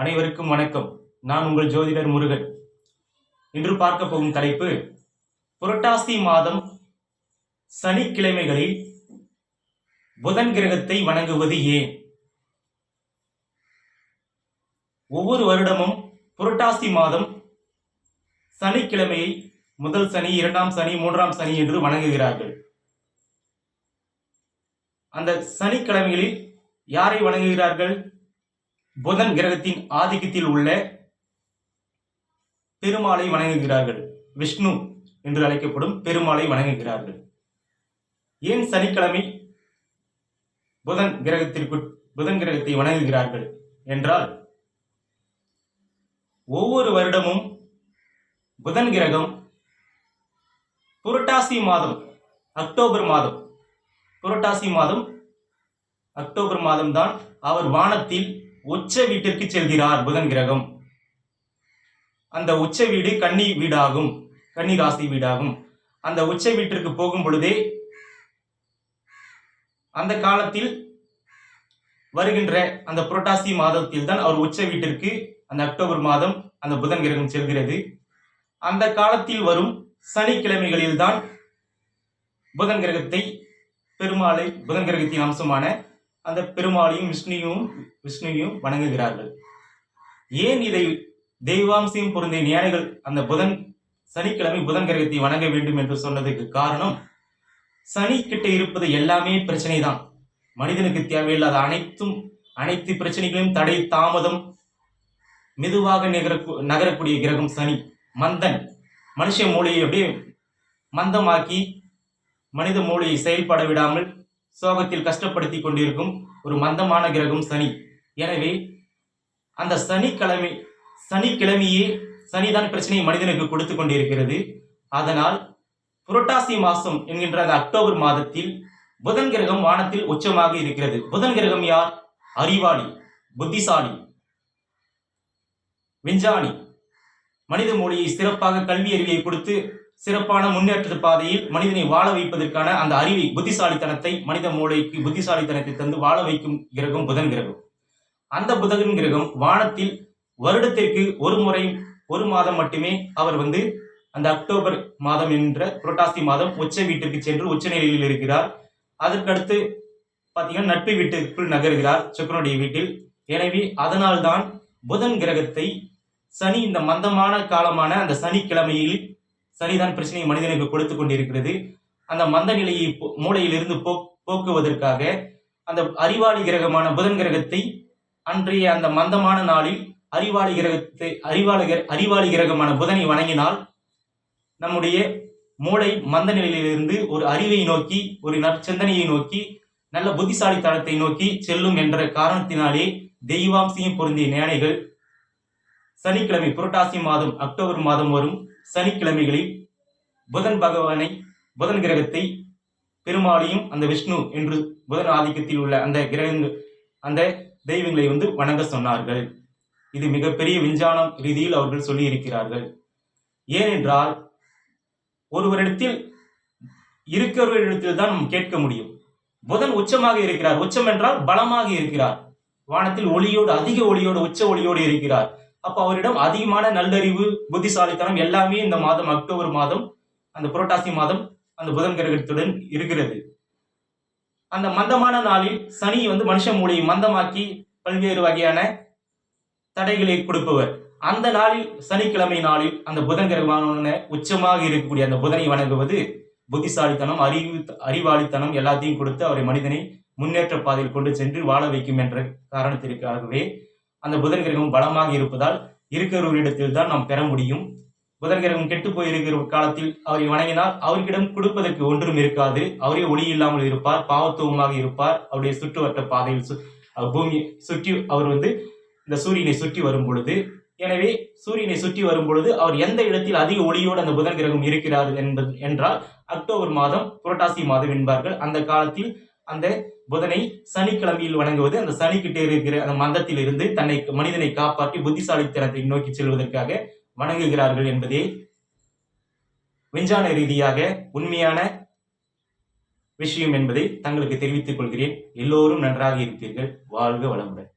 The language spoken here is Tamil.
அனைவருக்கும் வணக்கம். நான் உங்கள் ஜோதிடர் முருகன். இன்று பார்க்க போகும் தலைப்பு புரட்டாசி மாதம் சனிக்கிழமைகளில் புதன் கிரகத்தை வணங்குவது ஏன்? ஒவ்வொரு வருடமும் புரட்டாசி மாதம் சனிக்கிழமையை முதல் சனி இரண்டாம் சனி மூன்றாம் சனி என்று வணங்குகிறார்கள். அந்த சனிக்கிழமைகளில் யாரை வணங்குகிறார்கள்? புதன் கிரகத்தின் ஆதிக்கத்தில் உள்ள பெருமாளை வணங்குகிறார்கள். விஷ்ணு என்று அழைக்கப்படும் பெருமாளை வணங்குகிறார்கள். ஏன் சனிக்கிழமை புதன் கிரகத்திற்கு புதன் கிரகத்தை வணங்குகிறார்கள் என்றால் ஒவ்வொரு வருடமும் புதன் கிரகம் புரட்டாசி மாதம் அக்டோபர் மாதம் புரட்டாசி மாதம் அக்டோபர் மாதம்தான் அவர் வானத்தில் உச்ச வீட்டிற்கு செல்கிறார் புதன் கிரகம். அந்த உச்ச வீடு கன்னி வீடாகும். கன்னி ராசி வீடாகும். அந்த உச்ச வீட்டிற்கு போகும் பொழுதே அந்த காலத்தில் வருகின்ற அந்த புரட்டாசி மாதத்தில் தான் அவர் உச்ச வீட்டிற்கு அந்த அக்டோபர் மாதம் அந்த புதன் கிரகம் செல்கிறது. அந்த காலத்தில் வரும் சனிக்கிழமைகளில் தான் புதன் கிரகத்தை பெருமாளை புதன் கிரகத்தின் அம்சமான அந்த பெருமாளையும் விஷ்ணுவையும் விஷ்ணுவையும் வணங்குகிறார்கள். ஏன் இதை தெய்வாம்சையும் பொருந்திய ஞானிகள் அந்த புதன் சனிக்கிழமை புதன் கிரகத்தை வணங்க வேண்டும் என்று சொன்னதுக்கு காரணம் சனி கிட்ட இருப்பது எல்லாமே பிரச்சனை தான் மனிதனுக்கு தேவையில்லாத அனைத்தும் அனைத்து பிரச்சனைகளையும் தடை தாமதம் மெதுவாக நிகர நகரக்கூடிய கிரகம் சனி மந்தன். மனுஷ மூளையை அப்படியே மந்தமாக்கி மனித மூளையை செயல்பட விடாமல் சோகத்தில் கஷ்டப்படுத்தி கொண்டிருக்கும் ஒரு மந்தமான கிரகம் சனி. எனவே அந்த சனிக்கிழமை சனிக்கிழமையே சனிதான் பிரச்சனையை மனிதனுக்கு கொடுத்து கொண்டிருக்கிறது. அதனால் புரட்டாசி மாசம் என்கின்ற அந்த அக்டோபர் மாதத்தில் புதன் கிரகம் வானத்தில் உச்சமாக இருக்கிறது. புதன் கிரகம் யார்? அறிவாளி புத்திசாலி விஞ்ஞானி. மனித மொழியை சிறப்பாக கல்வி அறிவியை கொடுத்து சிறப்பான முன்னேற்ற பாதையில் மனிதனை வாழ வைப்பதற்கான அந்த அறிவை புத்திசாலித்தனத்தை மனித மூளைக்கு புத்திசாலித்தனத்தை தந்து வாழ வைக்கும் கிரகம் புதன் கிரகம். அந்த புதன் கிரகம் வானத்தில் வருடத்திற்கு ஒரு முறை ஒரு மாதம் மட்டுமே அவர் வந்து அந்த அக்டோபர் மாதம் என்ற புரட்டாசி மாதம் உச்ச வீட்டிற்கு சென்று உச்ச நிலையில் இருக்கிறார். அதற்கடுத்து பார்த்தீங்கன்னா நட்பு வீட்டுக்குள் நகர்கிறார் சுக்கரனுடைய வீட்டில். எனவே அதனால்தான் புதன் கிரகத்தை சனி இந்த மந்தமான காலமான அந்த சனிக்கிழமையில் சனிதான் பிரச்சனையை மனிதனுக்கு கொடுத்து கொண்டிருக்கிறது. அந்த மந்த நிலையை போ- மூளையிலிருந்து போ போக்குவதற்காக அந்த அறிவாளி கிரகமான புதன் கிரகத்தை அன்றைய அந்த மந்தமான நாளில் அறிவாளி கிரகத்தை அறிவாளி அறிவாளி கிரகமான புதனை வணங்கினால் நம்முடைய மூளை மந்த நிலையிலிருந்து ஒரு அறிவை நோக்கி ஒரு நற்சிந்தனையை நோக்கி நல்ல புத்திசாலித்தனத்தை நோக்கி செல்லும் என்ற காரணத்தினாலே தெய்வாம்சியம் பொருந்திய ஞானிகள் சனிக்கிழமை புரட்டாசி மாதம் அக்டோபர் மாதம் வரும் சனிக்கிழமைகளில் புதன் பகவானை புதன் கிரகத்தை பெருமாளையும் அந்த விஷ்ணு என்று புதன் ஆதிக்கத்தில் உள்ள அந்த கிரகங்கள் அந்த தெய்வங்களை வந்து வணங்க சொன்னார்கள். இது மிகப்பெரிய விஞ்ஞானம் ரீதியில் அவர்கள் சொல்லி இருக்கிறார்கள் ஏனென்றால் ஒருவரிடத்தில் இருக்கிறவரிடத்தில் தான் நாம் கேட்க முடியும். புதன் உச்சமாக இருக்கிறார். உச்சம் என்றால் பலமாக இருக்கிறார். வானத்தில் ஒளியோடு அதிக ஒளியோடு உச்ச ஒளியோடு இருக்கிறார். அப்ப அவரிடம் அதிகமான நல்லறிவு புத்திசாலித்தனம் எல்லாமே இந்த மாதம் அக்டோபர் மாதம் அந்த புரட்டாசி மாதம் அந்த புதன் கிரகத்துடன் இருக்கிறது. அந்த மந்தமான நாளில் சனி வந்து மனுஷ மூளையை மந்தமாக்கி பல்வேறு வகையான தடைகளை கொடுப்பவர். அந்த நாளில் சனிக்கிழமை நாளில் அந்த புதன் கிரகமான உச்சமாக இருக்கக்கூடிய அந்த புதனை வணங்குவது புத்திசாலித்தனம் அறிவு அறிவாளித்தனம் எல்லாத்தையும் கொடுத்து அவரை மனிதனை முன்னேற்ற பாதையில் கொண்டு சென்று வாழ வைக்கும் என்ற காரணத்திற்காகவே அந்த புதன் கிரகம் பலமாக இருப்பதால் இருக்கிறவரிடத்தில் தான் நாம் பெற முடியும். புதன் கிரகம் கெட்டு போயிருக்கிற காலத்தில் அவரை வணங்கினால் அவர்களிடம் கொடுப்பதற்கு ஒன்றும் இருக்காது. அவரே ஒளி இல்லாமல் இருப்பார் பாவத்துவமாக இருப்பார். அவருடைய சுற்றுவட்ட பாதையில் சு- பூமி சுற்றி அவர் வந்து இந்த சூரியனை சுற்றி வரும் பொழுது எனவே சூரியனை சுற்றி வரும் பொழுது அவர் எந்த இடத்தில் அதிக ஒளியோடு அந்த புதன் கிரகம் இருக்கிறார் என்பது என்றால் அக்டோபர் மாதம் புரட்டாசி மாதம் என்பார்கள். அந்த காலத்தில் அந்த புதனை சனிக்கிழமையில் வணங்குவது அந்த சனிக்கிட்டே இருக்கிற அந்த மந்தத்தில் இருந்து தன்னை மனிதனை காப்பாற்றி புத்திசாலித்தனத்தை நோக்கி செல்வதற்காக வணங்குகிறார்கள் என்பதே விஞ்ஞான ரீதியாக உண்மையான விஷயம் என்பதை தங்களுக்கு தெரிவித்துக் கொள்கிறேன். எல்லோரும் நன்றாக இருப்பீர்கள். வாழ்க வளமுடன்.